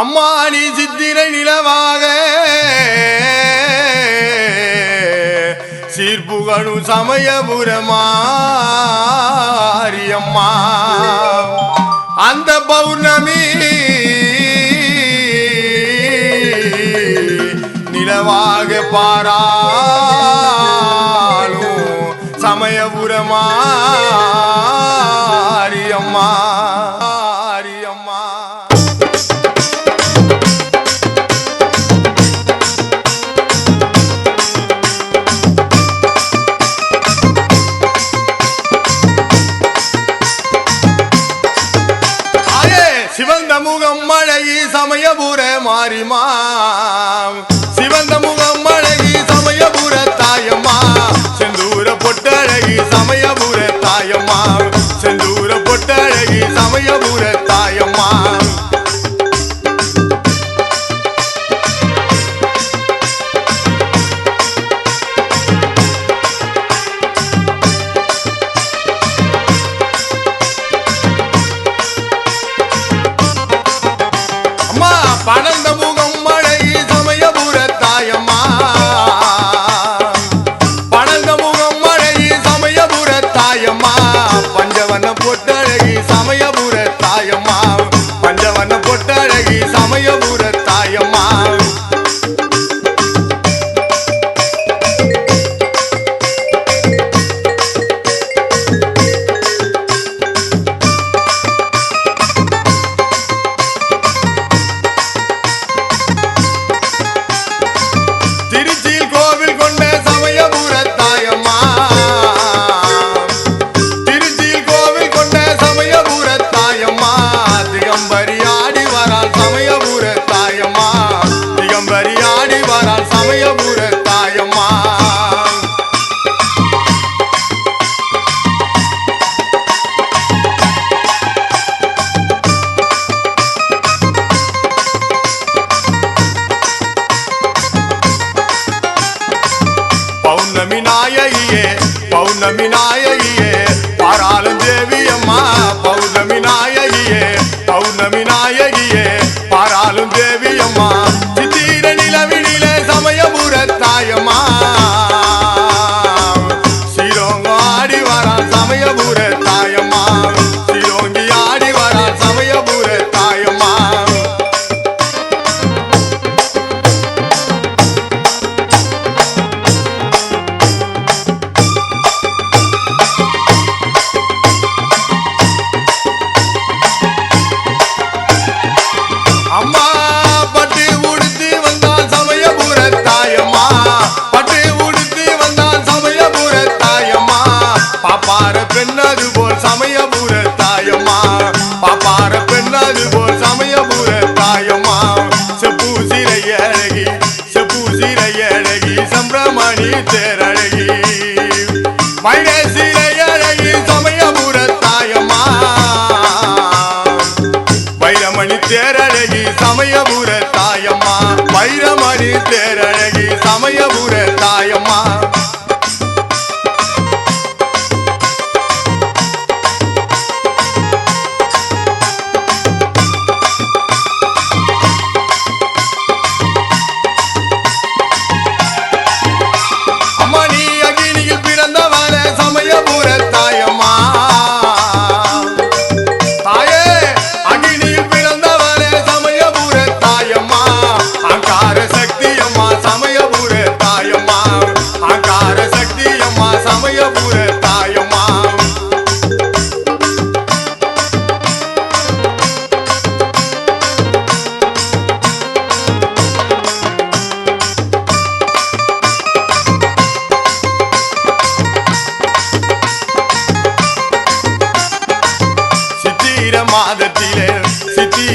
அம்மா நீ சித்திரை நிலவாக சீர்புகழு சமயபுரமாரியம்மா. அந்த பௌர்ணமி நிலவாக பாராலும் சமயபுரமாரியம்மா. சமயபுர மாறிமா. சிவந்த முகம் அழகி சமயபுர தாயம்மா. செந்தூர பொட்டழகி சமயபுர தாயம்மா. செந்தூர பொட்டழகி சமயபுர தாயம்மா. na mina ya.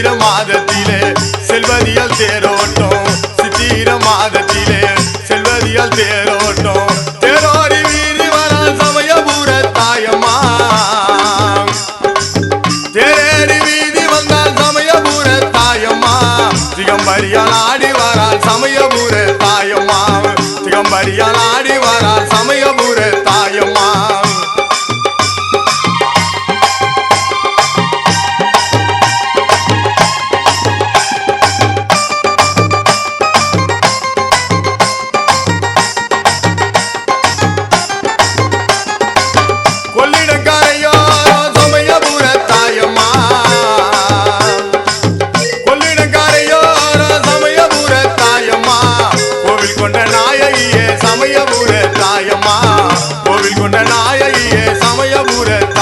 சித்திர மாதத்திலே செல்வதியால் தேரோட்டம் சித்திர மாதத்திலே செல்வதியால் தேரோட்டம். தேரோடி வீதி வரால் சமயபுர ஆடி வரால் சமயபுர தாயம்மா திகம்பரியால் ஆடி வரால் சமயபுர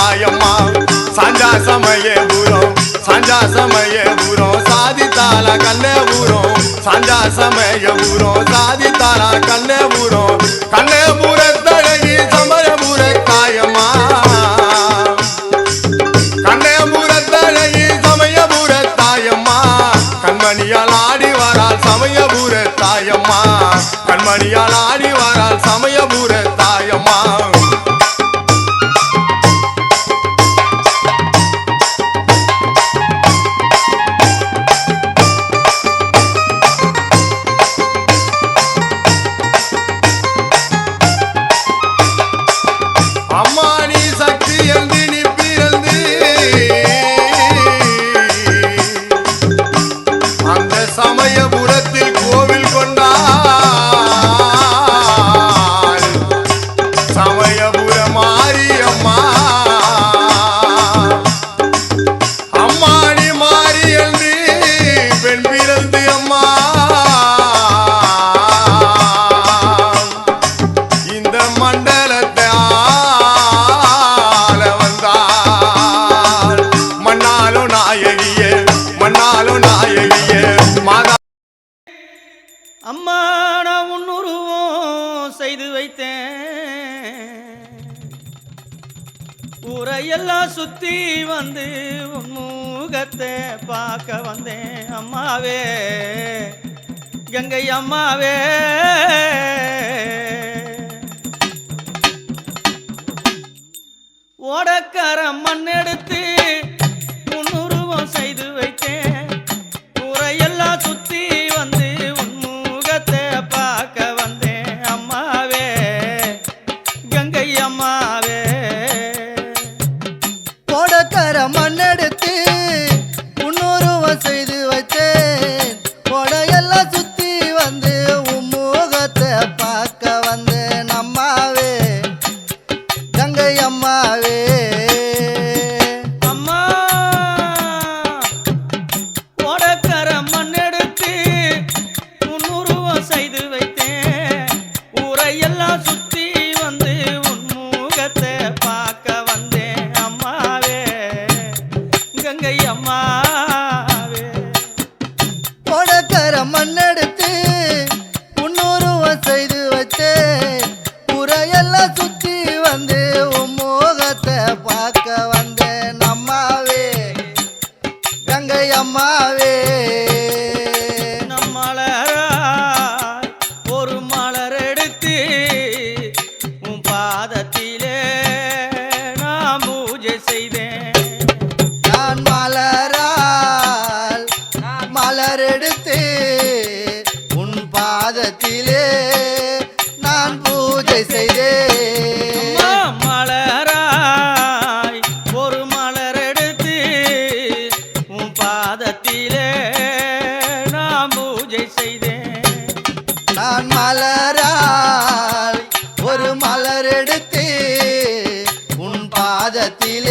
தாயம்மா சாஞ்சா சமய பூரம் சாஞ்சா சமய பூரம் சாதி தாரா கண்ணே பூரம் சாஞ்சா சமய பூரம் சாதி தாரா கண்ணே பூரம் கண்ணே பூர தழகி சமய பூர காயம்மா கண்ணே பூர தழகி சமய பூர தாயம்மா கண்மணியால் ஆடி வரால் சமய பூர தாயம்மா கண்மணியால் ஆடி வரால் சமய பூர தாயம்மா சமயபுர வந்தேன் அம்மாவே கங்கை அம்மாவே. ஓடக்கார மண் எடுத்து முன்னுருவம் செய்து வைத்தேன். கங்கை அம்மா நான் பூஜை செய்தேன். மலராய் ஒரு மலர் எடுத்து உன் பாதத்திலே நான் பூஜை செய்தேன். நான் மலரால் ஒரு மலர் எடுத்து உன் பாதத்திலே